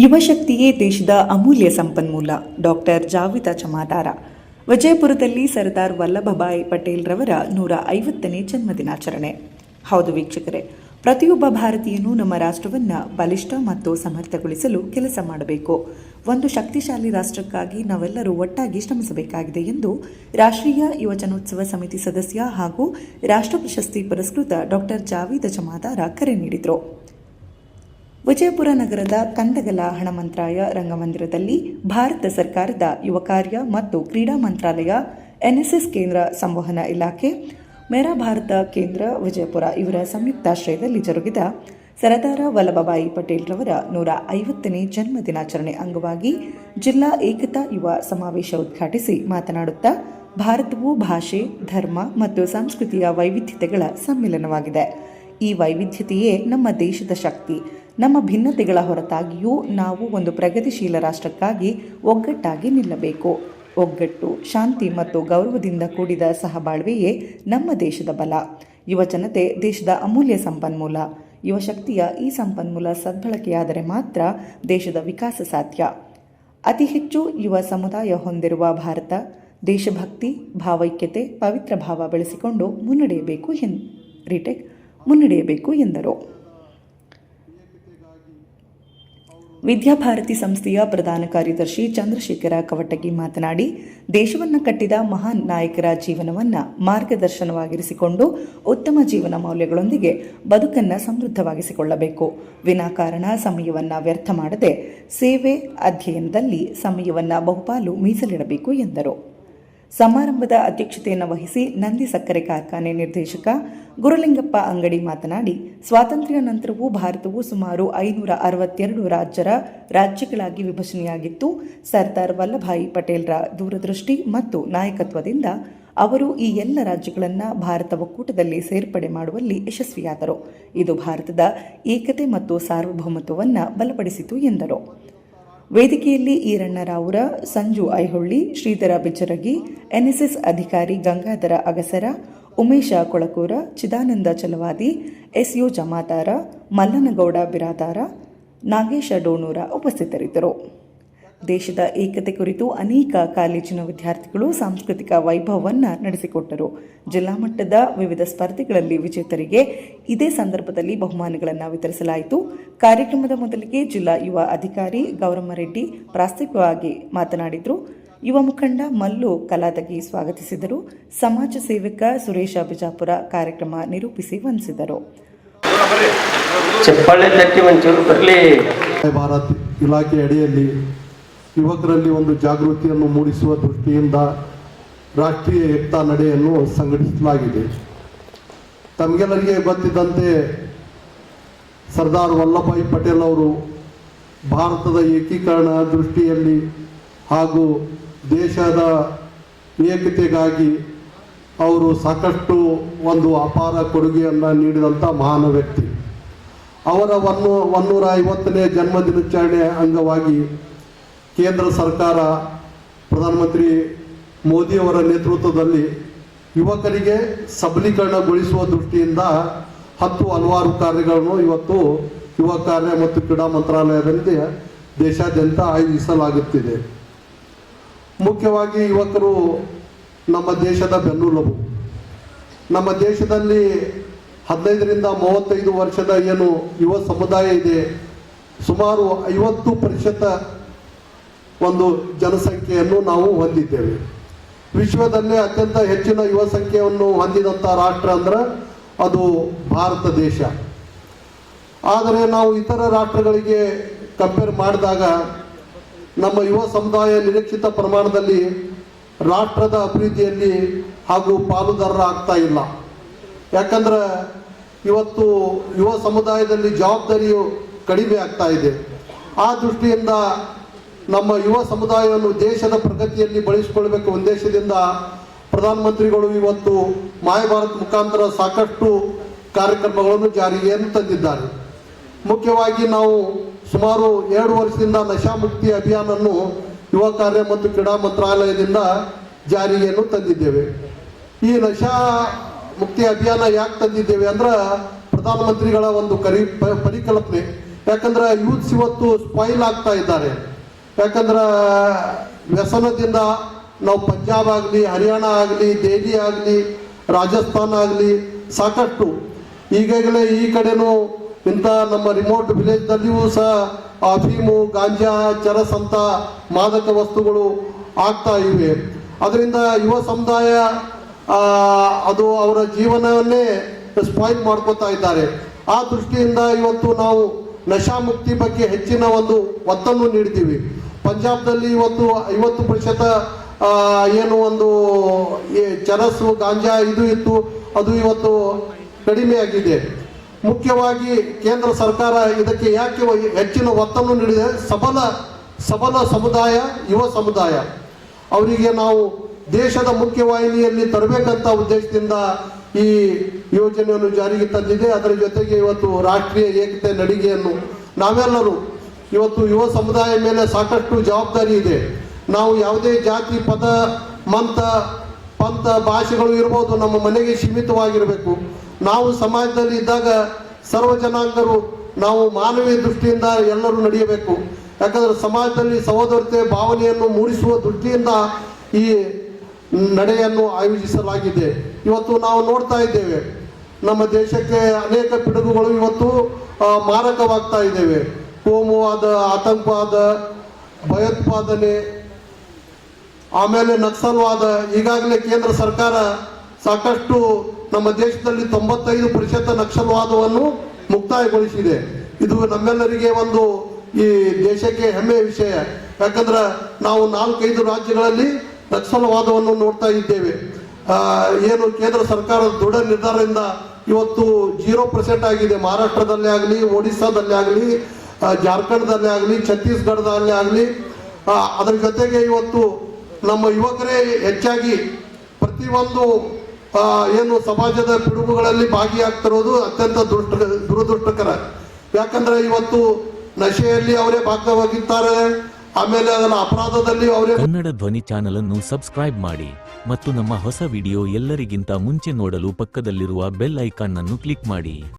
ಯುವಶಕ್ತಿಯೇ ದೇಶದ ಅಮೂಲ್ಯ ಸಂಪನ್ಮೂಲ. ಡಾಕ್ಟರ್ ಜಾವಿದ ಚಮಾದಾರ ವಿಜಯಪುರದಲ್ಲಿ ಸರ್ದಾರ್ ವಲ್ಲಭಭಾಯ್ ಪಟೇಲ್ ರವರ ನೂರ ಐವತ್ತನೇ ಜನ್ಮದಿನಾಚರಣೆ. ಹೌದು ವೀಕ್ಷಕರೇ, ಪ್ರತಿಯೊಬ್ಬ ಭಾರತೀಯನೂ ನಮ್ಮ ರಾಷ್ಟ್ರವನ್ನು ಬಲಿಷ್ಠ ಮತ್ತು ಸಮರ್ಥಗೊಳಿಸಲು ಕೆಲಸ ಮಾಡಬೇಕು. ಒಂದು ಶಕ್ತಿಶಾಲಿ ರಾಷ್ಟ್ರಕ್ಕಾಗಿ ನಾವೆಲ್ಲರೂ ಒಟ್ಟಾಗಿ ಶ್ರಮಿಸಬೇಕಾಗಿದೆ ಎಂದು ರಾಷ್ಟ್ರೀಯ ಯುವಜನೋತ್ಸವ ಸಮಿತಿ ಸದಸ್ಯ ಹಾಗೂ ರಾಷ್ಟ್ರ ಪ್ರಶಸ್ತಿ ಪುರಸ್ಕೃತ ಡಾಕ್ಟರ್ ಜಾವೀದ ಜಮಾದಾರ ಕರೆ ನೀಡಿದರು. ವಿಜಯಪುರ ನಗರದ ಕಂದಗಲ ಹಣಮಂತ್ರಾಯ ರಂಗಮಂದಿರದಲ್ಲಿ ಭಾರತ ಸರ್ಕಾರದ ಯುವ ಕಾರ್ಯ ಮತ್ತು ಕ್ರೀಡಾ ಮಂತ್ರಾಲಯ, ಎನ್ಎಸ್ಎಸ್ ಕೇಂದ್ರ ಸಂವಹನ ಇಲಾಖೆ, ಮೇರಾ ಭಾರತ ಕೇಂದ್ರ ವಿಜಯಪುರ ಇವರ ಸಂಯುಕ್ತಾಶ್ರಯದಲ್ಲಿ ಜರುಗಿದ ಸರದಾರ ವಲ್ಲಭಭಾಯಿ ಪಟೇಲ್ ರವರ ನೂರ ಐವತ್ತನೇ ಜನ್ಮ ದಿನಾಚರಣೆ ಅಂಗವಾಗಿ ಜಿಲ್ಲಾ ಏಕತಾ ಯುವ ಸಮಾವೇಶ ಉದ್ಘಾಟಿಸಿ ಮಾತನಾಡುತ್ತಾ ಭಾರತವು ಭಾಷೆ, ಧರ್ಮ ಮತ್ತು ಸಂಸ್ಕೃತಿಯ ವೈವಿಧ್ಯತೆಗಳ ಸಮ್ಮಿಲನವಾಗಿದೆ. ಈ ವೈವಿಧ್ಯತೆಯೇ ನಮ್ಮ ದೇಶದ ಶಕ್ತಿ. ನಮ್ಮ ಭಿನ್ನತೆಗಳ ಹೊರತಾಗಿಯೂ ನಾವು ಒಂದು ಪ್ರಗತಿಶೀಲ ರಾಷ್ಟ್ರಕ್ಕಾಗಿ ಒಗ್ಗಟ್ಟಾಗಿ ನಿಲ್ಲಬೇಕು. ಒಗ್ಗಟ್ಟು, ಶಾಂತಿ ಮತ್ತು ಗೌರವದಿಂದ ಕೂಡಿದ ಸಹಬಾಳ್ವೆಯೇ ನಮ್ಮ ದೇಶದ ಬಲ. ಯುವ ಜನತೆ ದೇಶದ ಅಮೂಲ್ಯ ಸಂಪನ್ಮೂಲ. ಯುವಶಕ್ತಿಯ ಈ ಸಂಪನ್ಮೂಲ ಸದ್ಬಳಕೆಯಾದರೆ ಮಾತ್ರ ದೇಶದ ವಿಕಾಸ ಸಾಧ್ಯ. ಅತಿ ಹೆಚ್ಚು ಯುವ ಸಮುದಾಯ ಹೊಂದಿರುವ ಭಾರತ ದೇಶಭಕ್ತಿ, ಭಾವೈಕ್ಯತೆ, ಪವಿತ್ರ ಭಾವ ಬೆಳೆಸಿಕೊಂಡು ಮುನ್ನಡೆಯಬೇಕು ಎನ್, ರಿಟೆಕ್ ಮುನ್ನಡೆಯಬೇಕು ಎಂದರು. ವಿದ್ಯಾಭಾರತಿ ಸಂಸ್ಥೆಯ ಪ್ರಧಾನ ಕಾರ್ಯದರ್ಶಿ ಚಂದ್ರಶೇಖರ ಕವಟಗಿ ಮಾತನಾಡಿ, ದೇಶವನ್ನು ಕಟ್ಟಿದ ಮಹಾನ್ ನಾಯಕರ ಜೀವನವನ್ನು ಮಾರ್ಗದರ್ಶನವಾಗಿರಿಸಿಕೊಂಡು ಉತ್ತಮ ಜೀವನ ಮೌಲ್ಯಗಳೊಂದಿಗೆ ಬದುಕನ್ನು ಸಮೃದ್ಧವಾಗಿಸಿಕೊಳ್ಳಬೇಕು. ವಿನಾಕಾರಣ ಸಮಯವನ್ನು ವ್ಯರ್ಥ ಮಾಡದೆ ಸೇವೆ ಅಧ್ಯಯನದಲ್ಲಿ ಸಮಯವನ್ನು ಬಹುಪಾಲು ಮೀಸಲಿಡಬೇಕು ಎಂದರು. ಸಮಾರಂಭದ ಅಧ್ಯಕ್ಷತೆಯನ್ನು ವಹಿಸಿ ನಂದಿ ಸಕ್ಕರೆ ಕಾರ್ಖಾನೆ ನಿರ್ದೇಶಕ ಗುರುಲಿಂಗಪ್ಪ ಅಂಗಡಿ ಮಾತನಾಡಿ, ಸ್ವಾತಂತ್ರ್ಯ ನಂತರವೂ ಭಾರತವು ಸುಮಾರು ಐನೂರ ಅರವತ್ತೆರಡು ರಾಜ್ಯರ ರಾಜ್ಯಗಳಾಗಿ ವಿಭಜನೆಯಾಗಿತ್ತು. ಸರ್ದಾರ್ ವಲ್ಲಭಾಯಿ ಪಟೇಲ್ರ ದೂರದೃಷ್ಟಿ ಮತ್ತು ನಾಯಕತ್ವದಿಂದ ಅವರು ಈ ಎಲ್ಲ ರಾಜ್ಯಗಳನ್ನು ಭಾರತ ಒಕ್ಕೂಟದಲ್ಲಿ ಸೇರ್ಪಡೆ ಮಾಡುವಲ್ಲಿ ಯಶಸ್ವಿಯಾದರು. ಇದು ಭಾರತದ ಏಕತೆ ಮತ್ತು ಸಾರ್ವಭೌಮತ್ವವನ್ನು ಬಲಪಡಿಸಿತು ಎಂದರು. ವೇದಿಕೆಯಲ್ಲಿ ಈರಣ್ಣರಾವುರ, ಸಂಜು ಐಹೊಳ್ಳಿ, ಶ್ರೀಧರ ಬಿಚ್ಚರಗಿ, ಎನ್ಎಸ್ಎಸ್ ಅಧಿಕಾರಿ ಗಂಗಾಧರ ಅಗಸರ, ಉಮೇಶ ಕೊಳಕೂರ, ಚಿದಾನಂದ ಚಲವಾದಿ, ಎಸ್ಯು ಜಮಾತಾರ, ಮಲ್ಲನಗೌಡ ಬಿರಾದಾರ, ನಾಗೇಶ ಡೋಣೂರ ಉಪಸ್ಥಿತರಿದ್ದರು. ದೇಶದ ಏಕತೆ ಕುರಿತು ಅನೇಕ ಕಾಲೇಜಿನ ವಿದ್ಯಾರ್ಥಿಗಳು ಸಾಂಸ್ಕೃತಿಕ ವೈಭವವನ್ನು ನಡೆಸಿಕೊಟ್ಟರು. ಜಿಲ್ಲಾ ಮಟ್ಟದ ವಿವಿಧ ಸ್ಪರ್ಧೆಗಳಲ್ಲಿ ವಿಜೇತರಿಗೆ ಇದೇ ಸಂದರ್ಭದಲ್ಲಿ ಬಹುಮಾನಗಳನ್ನು ವಿತರಿಸಲಾಯಿತು. ಕಾರ್ಯಕ್ರಮದ ಮೊದಲಿಗೆ ಜಿಲ್ಲಾ ಯುವ ಅಧಿಕಾರಿ ಗೌರಮ್ಮರೆಡ್ಡಿ ಪ್ರಾಸ್ತಾವಿಕವಾಗಿ ಮಾತನಾಡಿದರು. ಯುವ ಮುಖಂಡ ಮಲ್ಲು ಕಲಾದಗಿ ಸ್ವಾಗತಿಸಿದರು. ಸಮಾಜ ಸೇವಕ ಸುರೇಶ ಬಿಜಾಪುರ ಕಾರ್ಯಕ್ರಮ ನಿರೂಪಿಸಿ ವಂದಿಸಿದರು. ಚಪ್ಪಾಳೆ ತಟ್ಟಿ ಬರಲಿ. ಭಾರತ್ ಇಲಾಖೆ ಅಡಿಯಲ್ಲಿ ಯುವಕರಲ್ಲಿ ಒಂದು ಜಾಗೃತಿಯನ್ನು ಮೂಡಿಸುವ ದೃಷ್ಟಿಯಿಂದ ರಾಷ್ಟ್ರೀಯ ಏಕತಾ ನಡೆಯನ್ನು ಸಂಘಟಿಸಲಾಗಿದೆ. ತಮಗೆಲ್ಲರಿಗೆ ಗೊತ್ತಿದ್ದಂತೆ ಸರ್ದಾರ್ ವಲ್ಲಭಾಯಿ ಪಟೇಲ್ ಅವರು ಭಾರತದ ಏಕೀಕರಣ ದೃಷ್ಟಿಯಲ್ಲಿ ಹಾಗೂ ದೇಶದ ಏಕತೆಗಾಗಿ ಅವರು ಸಾಕಷ್ಟು ಒಂದು ಅಪಾರ ಕೊಡುಗೆಯನ್ನು ನೀಡಿದಂಥ ಮಹಾನ್ ವ್ಯಕ್ತಿ. ಅವರ ಒನ್ನು ಒನ್ನೂರ ಐವತ್ತನೇ ಜನ್ಮದಿನಾಚರಣೆ ಅಂಗವಾಗಿ ಕೇಂದ್ರ ಸರ್ಕಾರ ಪ್ರಧಾನಮಂತ್ರಿ ಮೋದಿಯವರ ನೇತೃತ್ವದಲ್ಲಿ ಯುವಕರಿಗೆ ಸಬಲೀಕರಣಗೊಳಿಸುವ ದೃಷ್ಟಿಯಿಂದ ಹತ್ತು ಹಲವಾರು ಕಾರ್ಯಗಳನ್ನು ಇವತ್ತು ಯುವ ಕಾರ್ಯ ಮತ್ತು ಕ್ರೀಡಾ ಮಂತ್ರಾಲಯದಲ್ಲಿ ದೇಶಾದ್ಯಂತ ಆಯೋಜಿಸಲಾಗುತ್ತಿದೆ. ಮುಖ್ಯವಾಗಿ ಯುವಕರು ನಮ್ಮ ದೇಶದ ಬೆನ್ನುಲುಬು. ನಮ್ಮ ದೇಶದಲ್ಲಿ ಹದಿನೈದರಿಂದ ಮೂವತ್ತೈದು ವರ್ಷದ ಏನು ಯುವ ಸಮುದಾಯ ಇದೆ, ಸುಮಾರು ಐವತ್ತು ಪ್ರತಿಶತ ಒಂದು ಜನಸಂಖ್ಯೆಯನ್ನು ನಾವು ಹೊಂದಿದ್ದೇವೆ. ವಿಶ್ವದಲ್ಲೇ ಅತ್ಯಂತ ಹೆಚ್ಚಿನ ಯುವ ಸಂಖ್ಯೆಯನ್ನು ಹೊಂದಿದಂಥ ರಾಷ್ಟ್ರ ಅಂದ್ರೆ ಅದು ಭಾರತ ದೇಶ. ಆದರೆ ನಾವು ಇತರ ರಾಷ್ಟ್ರಗಳಿಗೆ ಕಂಪೇರ್ ಮಾಡಿದಾಗ ನಮ್ಮ ಯುವ ಸಮುದಾಯ ನಿರೀಕ್ಷಿತ ಪ್ರಮಾಣದಲ್ಲಿ ರಾಷ್ಟ್ರದ ಅಭಿವೃದ್ಧಿಯಲ್ಲಿ ಹಾಗೂ ಪಾಲುದಾರರ ಆಗ್ತಾ ಇಲ್ಲ. ಯಾಕಂದ್ರೆ ಇವತ್ತು ಯುವ ಸಮುದಾಯದಲ್ಲಿ ಜವಾಬ್ದಾರಿಯು ಕಡಿಮೆ ಆಗ್ತಾ ಇದೆ. ಆ ದೃಷ್ಟಿಯಿಂದ ನಮ್ಮ ಯುವ ಸಮುದಾಯವನ್ನು ದೇಶದ ಪ್ರಗತಿಯಲ್ಲಿ ಬಳಸಿಕೊಳ್ಳಬೇಕು ಉದ್ದೇಶದಿಂದ ಪ್ರಧಾನಮಂತ್ರಿಗಳು ಇವತ್ತು ಮಾಯ ಭಾರತ್ ಮುಖಾಂತರ ಸಾಕಷ್ಟು ಕಾರ್ಯಕ್ರಮಗಳನ್ನು ಜಾರಿಗೆ ತಂದಿದ್ದಾರೆ. ಮುಖ್ಯವಾಗಿ ನಾವು ಸುಮಾರು ಎರಡು ವರ್ಷದಿಂದ ನಶಾ ಮುಕ್ತಿ ಅಭಿಯಾನವನ್ನು ಯುವ ಕಾರ್ಯ ಮತ್ತು ಕ್ರೀಡಾ ಮಂತ್ರಾಲಯದಿಂದ ಜಾರಿಗೆಯನ್ನು ತಂದಿದ್ದೇವೆ. ಈ ನಶಾ ಮುಕ್ತಿ ಅಭಿಯಾನ ಯಾಕೆ ತಂದಿದ್ದೇವೆ ಅಂದ್ರೆ ಪ್ರಧಾನಮಂತ್ರಿಗಳ ಒಂದು ಕರಿ ಪರಿಕಲ್ಪನೆ. ಯಾಕಂದ್ರೆ ಯೂತ್ಸ್ ಇವತ್ತು ಸ್ಪಾಯಿಲ್ ಆಗ್ತಾ ಇದ್ದಾರೆ. ಯಾಕಂದ್ರೆ, ವ್ಯಸನದಿಂದ ನಾವು ಪಂಜಾಬ್ ಆಗಲಿ, ಹರಿಯಾಣ ಆಗಲಿ, ದೆಹಲಿ ಆಗಲಿ, ರಾಜಸ್ಥಾನ ಆಗಲಿ ಸಾಕಷ್ಟು. ಈಗಾಗಲೇ ಈ ಕಡೆನೂ ಇಂಥ ನಮ್ಮ ರಿಮೋಟ್ ವಿಲೇಜ್ನಲ್ಲಿಯೂ ಸಹ ಅಫೀಮು ಗಾಂಜಾ ಚರಸ್ ಅಂತ ಮಾದಕ ವಸ್ತುಗಳು ಆಗ್ತಾ ಇವೆ. ಅದರಿಂದ ಯುವ ಸಮುದಾಯ ಅದು ಅವರ ಜೀವನವನ್ನೇ ಸ್ಪಾಯಿಲ್ ಮಾಡ್ಕೋತಾ ಇದ್ದಾರೆ. ಆ ದೃಷ್ಟಿಯಿಂದ ಇವತ್ತು ನಾವು ನಶಾಮುಕ್ತಿ ಬಗ್ಗೆ ಹೆಚ್ಚಿನ ಒಂದು ಒತ್ತನ್ನು ನೀಡ್ತೀವಿ. ಪಂಜಾಬ್ದಲ್ಲಿ ಇವತ್ತು ಐವತ್ತು ಪ್ರತಿಶತ ಏನು ಒಂದು ಚರಸ್ಸು ಗಾಂಜಾ ಇದು ಇತ್ತು. ಅದು ಇವತ್ತು ಕಡಿಮೆ ಆಗಿದೆ. ಮುಖ್ಯವಾಗಿ ಕೇಂದ್ರ ಸರ್ಕಾರ ಇದಕ್ಕೆ ಯಾಕೆ ಹೆಚ್ಚಿನ ಒತ್ತನ್ನು ನೀಡಿದೆ? ಸಬಲ ಸಬಲ ಸಮುದಾಯ, ಯುವ ಸಮುದಾಯ. ಅವರಿಗೆ ನಾವು ದೇಶದ ಮುಖ್ಯವಾಹಿನಿಯಲ್ಲಿ ತರಬೇಕಂತ ಉದ್ದೇಶದಿಂದ ಈ ಯೋಜನೆಯನ್ನು ಜಾರಿಗೆ ತಂದಿದೆ. ಅದರ ಜೊತೆಗೆ ಇವತ್ತು ರಾಷ್ಟ್ರೀಯ ಏಕತೆ ನಡಿಗೆಯನ್ನು ನಾವೆಲ್ಲರೂ ಇವತ್ತು ಯುವ ಸಮುದಾಯ ಮೇಲೆ ಸಾಕಷ್ಟು ಜವಾಬ್ದಾರಿ ಇದೆ. ನಾವು ಯಾವುದೇ ಜಾತಿ, ಪದ, ಮಂತ, ಪಂಥ ಭಾಷೆಗಳು ಇರ್ಬೋದು ನಮ್ಮ ಮನೆಗೆ ಸೀಮಿತವಾಗಿರಬೇಕು. ನಾವು ಸಮಾಜದಲ್ಲಿ ಇದ್ದಾಗ ಸರ್ವ ಜನಾಂಗರು ನಾವು ಮಾನವೀಯ ದೃಷ್ಟಿಯಿಂದ ಎಲ್ಲರೂ ನಡೆಯಬೇಕು. ಯಾಕಂದ್ರೆ ಸಮಾಜದಲ್ಲಿ ಸಹೋದರತೆ, ಭಾವನೆಯನ್ನು ಮೂಡಿಸುವ ದೃಷ್ಟಿಯಿಂದ ಈ ನಡೆಯನ್ನು ಆಯೋಜಿಸಲಾಗಿದೆ. ಇವತ್ತು ನಾವು ನೋಡ್ತಾ ಇದ್ದೇವೆ. ನಮ್ಮ ದೇಶಕ್ಕೆ ಅನೇಕ ಪಿಡುಗುಗಳು ಇವತ್ತು ಮಾರಕವಾಗ್ತಾ ಇದ್ದೇವೆ. ಕೋಮುವಾದ, ಆತಂಕವಾದ, ಭಯೋತ್ಪಾದನೆ, ಆಮೇಲೆ ನಕ್ಸಲ್ವಾದ, ಈಗಾಗಲೇ ಕೇಂದ್ರ ಸರ್ಕಾರ ಸಾಕಷ್ಟು ನಮ್ಮ ದೇಶದಲ್ಲಿ ತೊಂಬತ್ತೈದು ಪ್ರತಿಶತ ನಕ್ಸಲ್ವಾದವನ್ನು ಮುಕ್ತಾಯಗೊಳಿಸಿದೆ. ಇದು ನಮ್ಮೆಲ್ಲರಿಗೆ ಒಂದು ಈ ದೇಶಕ್ಕೆ ಹೆಮ್ಮೆಯ ವಿಷಯ. ಯಾಕಂದ್ರೆ ನಾವು ನಾಲ್ಕೈದು ರಾಜ್ಯಗಳಲ್ಲಿ ನಕ್ಸಲ್ವಾದವನ್ನು ನೋಡ್ತಾ ಇದ್ದೇವೆ. ಏನು ಕೇಂದ್ರ ಸರ್ಕಾರದ ದೃಢ ನಿರ್ಧಾರದಿಂದ ಇವತ್ತು ಜೀರೋ ಪರ್ಸೆಂಟ್ ಆಗಿದೆ. ಮಹಾರಾಷ್ಟ್ರದಲ್ಲೇ ಆಗಲಿ, ಒಡಿಸ್ಸಾದಲ್ಲೇ ಆಗಲಿ ಜಾರ್ಖಂಡ್ದಲ್ಲೇ ಆಗಲಿ, ಛತ್ತೀಸ್ಗಢದಲ್ಲೇ ಆಗಲಿ. ಅದರ ಜೊತೆಗೆ ಇವತ್ತು ನಮ್ಮ ಯುವಕರೇ ಹೆಚ್ಚಾಗಿ ಪ್ರತಿಯೊಂದು ಏನು ಸಮಾಜದ ಪಿಡುಗುಗಳಲ್ಲಿ ಭಾಗಿಯಾಗ್ತಿರೋದು ಅತ್ಯಂತ ದುಷ್ಟ, ದುರದೃಷ್ಟಕರ. ಯಾಕಂದ್ರೆ ಇವತ್ತು ನಶೆಯಲ್ಲಿ ಅವರೇ ಭಾಗವಾಗಿದ್ದಾರೆ ಆಮೇಲೆ ಅದನ್ನ ಅಪರಾಧದಲ್ಲಿ ಅವರೇ ಕನ್ನಡ ಧ್ವನಿ ಚಾನಲ್ ಅನ್ನು ಸಬ್ಸ್ಕ್ರೈಬ್ ಮಾಡಿ ಮತ್ತು ನಮ್ಮ ಹೊಸ ವಿಡಿಯೋ ಎಲ್ಲರಿಗಿಂತ ಮುಂಚೆ ನೋಡಲು ಪಕ್ಕದಲ್ಲಿರುವ ಬೆಲ್ ಐಕಾನ್ ಅನ್ನು ಕ್ಲಿಕ್ ಮಾಡಿ.